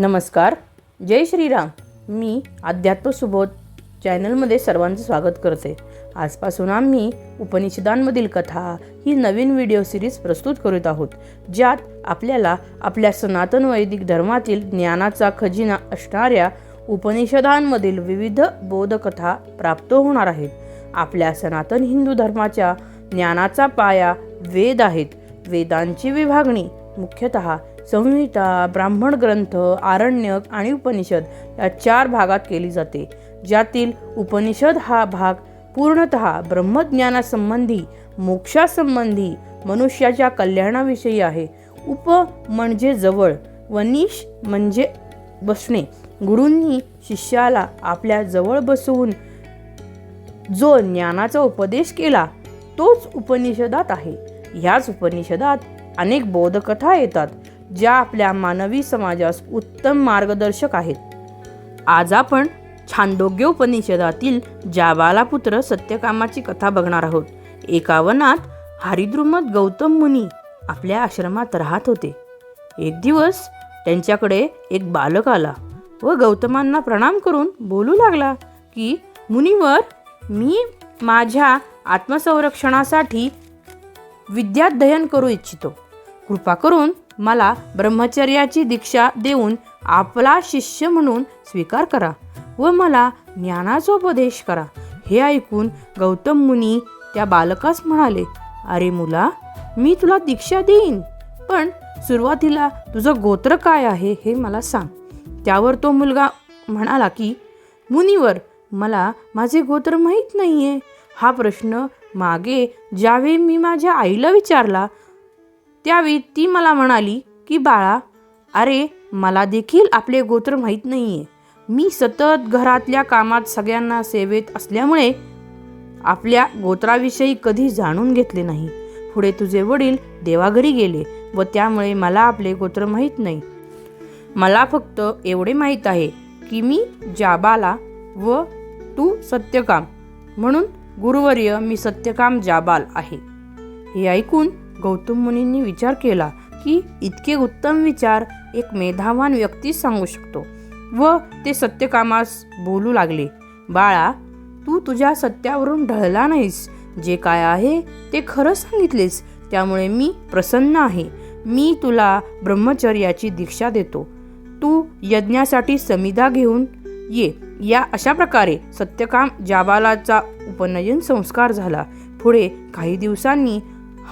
नमस्कार. जय श्रीराम. मी अध्यात्म सुबोध चॅनलमध्ये सर्वांचं स्वागत करते. आजपासून आम्ही उपनिषदांमधील कथा ही नवीन व्हिडिओ सिरीज प्रस्तुत करीत आहोत ज्यात आपल्याला आपल्या सनातन वैदिक धर्मातील ज्ञानाचा खजिना असणाऱ्या उपनिषदांमधील विविध बोधकथा प्राप्त होणार आहेत. आपल्या सनातन हिंदू धर्माच्या ज्ञानाचा पाया वेद आहेत. वेदांची विभागणी मुख्यतः संहिता ब्राह्मण ग्रंथ आरण्यक आणि उपनिषद या चार भागात केली जाते ज्यातील उपनिषद हा भाग पूर्णत ब्रह्मज्ञानासंबंधी मोक्षासंबंधी मनुष्याच्या कल्याणाविषयी आहे. उप म्हणजे जवळ वनिश म्हणजे बसणे. गुरूंनी शिष्याला आपल्या जवळ बसवून जो ज्ञानाचा उपदेश केला तोच उपनिषदात आहे. ह्याच उपनिषदात अनेक बोधकथा येतात. ज्या आपल्या मानवी समाजास उत्तम मार्गदर्शक आहेत. आज आपण छांदोग्य उपनिषदातील जाबाला पुत्र सत्यकामाची कथा बघणार आहोत. एका वनात हरिद्रुमत गौतम मुनी आपल्या आश्रमात राहत होते. एक दिवस त्यांच्याकडे एक बालक आला व गौतमांना प्रणाम करून बोलू लागला की मुनीवर मी माझ्या आत्मसंरक्षणासाठी विद्याध्ययन करू इच्छितो. कृपा करून मला ब्रह्मचर्याची दीक्षा देऊन आपला शिष्य म्हणून स्वीकार करा व मला ज्ञानाचा उपदेश करा. हे ऐकून गौतम मुनी त्या बालकास म्हणाले अरे मुला मी तुला दीक्षा देईन पण सुरुवातीला तुझं गोत्र काय आहे हे मला सांग. त्यावर तो मुलगा म्हणाला की मुनीवर मला माझे गोत्र माहीत नाही आहे हा प्रश्न मागे ज्यावेळी मी माझ्या आईला विचारला त्यावेळी ती मला म्हणाली की बाळा अरे मला देखील आपले गोत्र माहीत नाही आहे मी सतत घरातल्या कामात सगळ्यांना सेवेत असल्यामुळे आपल्या गोत्राविषयी कधी जाणून घेतले नाही. पुढे तुझे वडील देवाघरी गेले व त्यामुळे मला आपले गोत्र माहीत नाही. मला फक्त एवढे माहीत आहे की मी जाबाला व तू सत्यकाम म्हणून गुरुवर्य मी सत्यकाम जाबाल आहे. हे ऐकून गौतम मुनींनी विचार केला की इतके उत्तम विचार एक मेधावान व्यक्ती सांगू शकतो. व ते सत्यकामास बोलू लागले. बाळा तू तुझ्या सत्यावरून ढळला नाहीस. जे काय आहे ते खरं सांगितलेस. त्यामुळे मी प्रसन्न आहे. मी तुला ब्रह्मचर्याची दीक्षा देतो. तू यज्ञासाठी समिधा घेऊन ये. या अशा प्रकारे सत्यकाम जाबालाचा उपनयन संस्कार झाला. पुढे काही दिवसांनी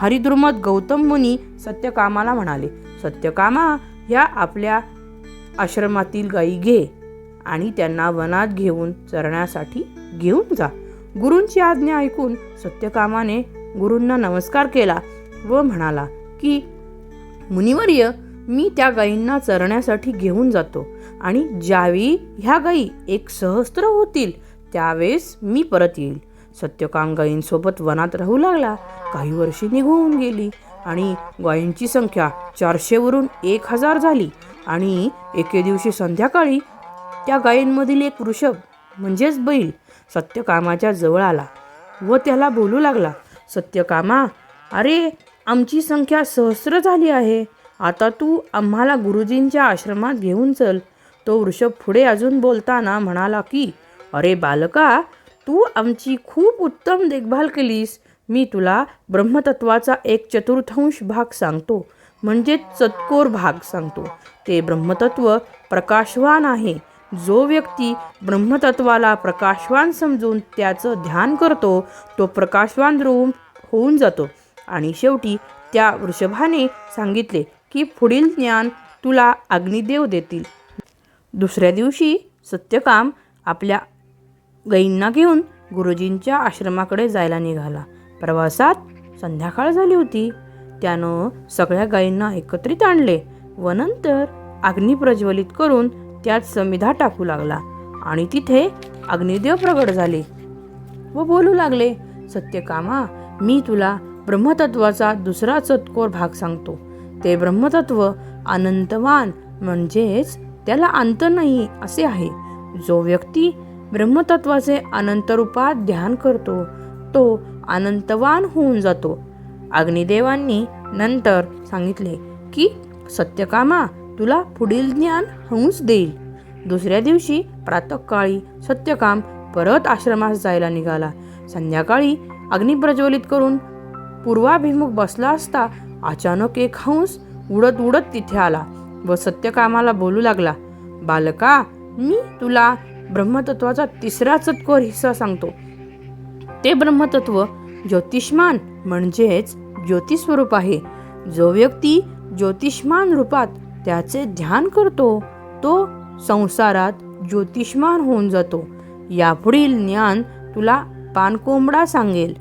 हरिद्रुमत गौतम मुनी सत्यकामाला म्हणाले सत्यकामा ह्या आपल्या आश्रमातील गायी घे आणि त्यांना वनात घेऊन चरण्यासाठी घेऊन जा. गुरूंची आज्ञा ऐकून सत्यकामाने गुरूंना नमस्कार केला व म्हणाला की मुनिवर्य मी त्या गायींना चरण्यासाठी घेऊन जातो आणि ज्यावेळी ह्या गायी एक सहस्त्र होतील त्यावेळेस मी परत येईल. सत्यकाम गायींसोबत वनात राहू लागला. काही वर्षे निघून गेली आणि गायींची संख्या चारशेवरून एक हजार झाली. आणि एके दिवशी संध्याकाळी त्या गायींमधील एक वृषभ म्हणजेच बैल सत्यकामाच्या जवळ आला व त्याला बोलू लागला सत्यकामा अरे आमची संख्या सहस्र झाली आहे. आता तू आम्हाला गुरुजींच्या आश्रमात घेऊन चल. तो वृषभ पुढे अजून बोलताना म्हणाला की अरे बालका तू आमची खूप उत्तम देखभाल केलीस. मी तुला ब्रह्मतत्वाचा एक चतुर्थांश भाग सांगतो. म्हणजे चतकोर भाग सांगतो. ते ब्रह्मतत्व प्रकाशवान आहे. जो व्यक्ती ब्रह्मतत्वाला प्रकाशवान समजून त्याचं ध्यान करतो तो प्रकाशवान होऊन होऊन जातो. आणि शेवटी त्या वृषभाने सांगितले की पुढील ज्ञान तुला अग्निदेव देतील. दुसऱ्या दिवशी सत्यकाम आपल्या गईंना घेऊन गुरुजींच्या आश्रमाकडे जायला निघाला. प्रवासात संध्याकाळ झाली होती. त्यानं सगळ्या गायींना एकत्रित आणले व नंतर अग्नी प्रज्वलित करून त्यात समिधा टाकू लागला आणि तिथे अग्निदेव प्रगट झाले व बोलू लागले सत्यकामा मी तुला ब्रह्मतत्वाचा दुसरा चतकोर भाग सांगतो. ते ब्रह्मतत्व अनंतवान म्हणजेच त्याला अंत नाही असे आहे. जो व्यक्ती ब्रह्मतत्वाचे अनंत रूपात ध्यान करतो तो अनंतवान होऊन जातो. अग्निदेवांनी नंतर सांगितले की सत्यकामा तुला पुढील ज्ञान हंस देईल. दुसऱ्या दिवशी प्रातःकाळी सत्यकाम परत आश्रमास जायला निघाला. संध्याकाळी अग्नी प्रज्वलित करून पूर्वाभिमुख बसला असता अचानक एक हंस उडत उडत तिथे आला व सत्यकामाला बोलू लागला बालका मी तुला ब्रह्मतत्वाचा तिसरा चतकोर हिस्सा सांगतो. ते ब्रह्मतत्व ज्योतिष्मान म्हणजेच ज्योतिस्वरूप आहे. जो व्यक्ती ज्योतिष्मान रूपात त्याचे ध्यान करतो तो संसारात ज्योतिष्मान होऊन जातो. यापुढील ज्ञान तुला पानकोंबडा सांगेल.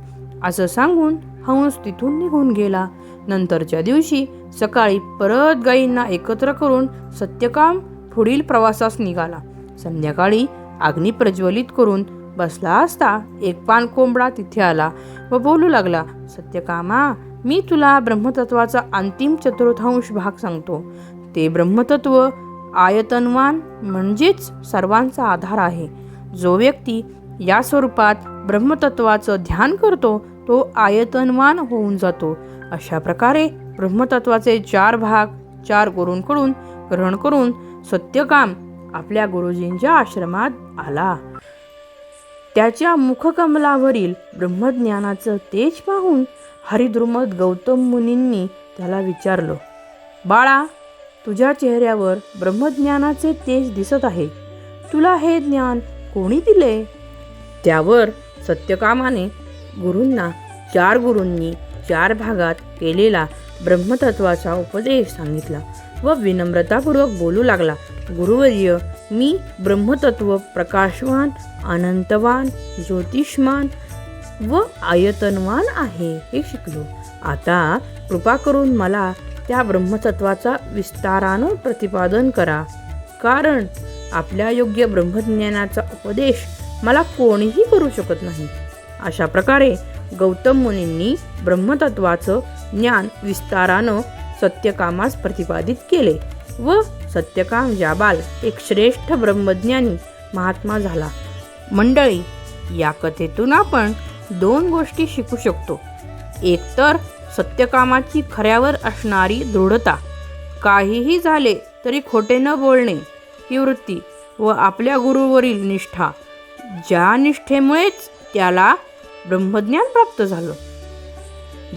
असं सांगून हंस तिथून निघून गेला. नंतरच्या दिवशी सकाळी परत गायींना एकत्र करून सत्यकाम पुढील प्रवासास निघाला. संध्याकाळी अग्नी प्रज्वलित करून बसला असता एक पान कोंबडा तिथे आला व बोलू लागला सत्यकामा मी तुला ब्रह्मतत्वाचा अंतिम चतुर्थांश भाग सांगतो. ते ब्रह्मतत्व आयतनवान म्हणजेच सर्वांचा आधार आहे. जो व्यक्ती या स्वरूपात ब्रह्मतत्वाचं ध्यान करतो तो आयतनवान होऊन जातो. अशा प्रकारे ब्रह्मतत्वाचे चार भाग चार गुरूंकडून ग्रहण करून सत्यकाम आपल्या गुरुजींच्या आश्रमात आला. त्याच्या मुखकमलावरील ब्रह्मज्ञानाचं तेज पाहून हरिद्रुमत गौतम मुनींनी त्याला विचारलं बाळा तुझ्या चेहऱ्यावर ब्रह्मज्ञानाचे तेज दिसत आहे. तुला हे ज्ञान कोणी दिले? त्यावर सत्यकामाने गुरूंना चार गुरूंनी चार भागात केलेला ब्रह्मतत्वाचा उपदेश सांगितला व विनम्रतापूर्वक बोलू लागला. गुरुवर्य मी ब्रह्मतत्व प्रकाशवान अनंतवान ज्योतिषमान व आयतनवान आहे हे शिकलो. आता कृपा करून मला त्या ब्रह्मतत्वाचा विस्तारानं प्रतिपादन करा. कारण आपल्या योग्य ब्रह्मज्ञानाचा उपदेश मला कोणीही करू शकत नाही. अशा प्रकारे गौतम मुनींनी ब्रह्मतत्वाचं ज्ञान विस्तारानं सत्यकामास प्रतिपादित केले व सत्यकाम जाबाल एक श्रेष्ठ ब्रह्मज्ञानी महात्मा झाला. मंडळी या कथेतून आपण दोन गोष्टी शिकू शकतो. एक तर सत्यकामाची खऱ्यावर असणारी दृढता. काहीही झाले तरी खोटे न बोलणे ही वृत्ती व आपल्या गुरुवरील निष्ठा ज्या निष्ठेमुळेच त्याला ब्रह्मज्ञान प्राप्त झालं.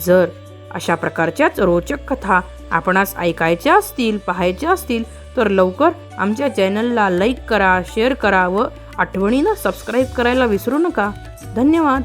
जर अशा प्रकारच्याच रोचक कथा आपणास ऐकायच्या असतील पाहायच्या असतील तर लवकर आमच्या चॅनलला लाईक करा शेअर करा व आठवणीनं सबस्क्राईब करायला विसरू नका. धन्यवाद.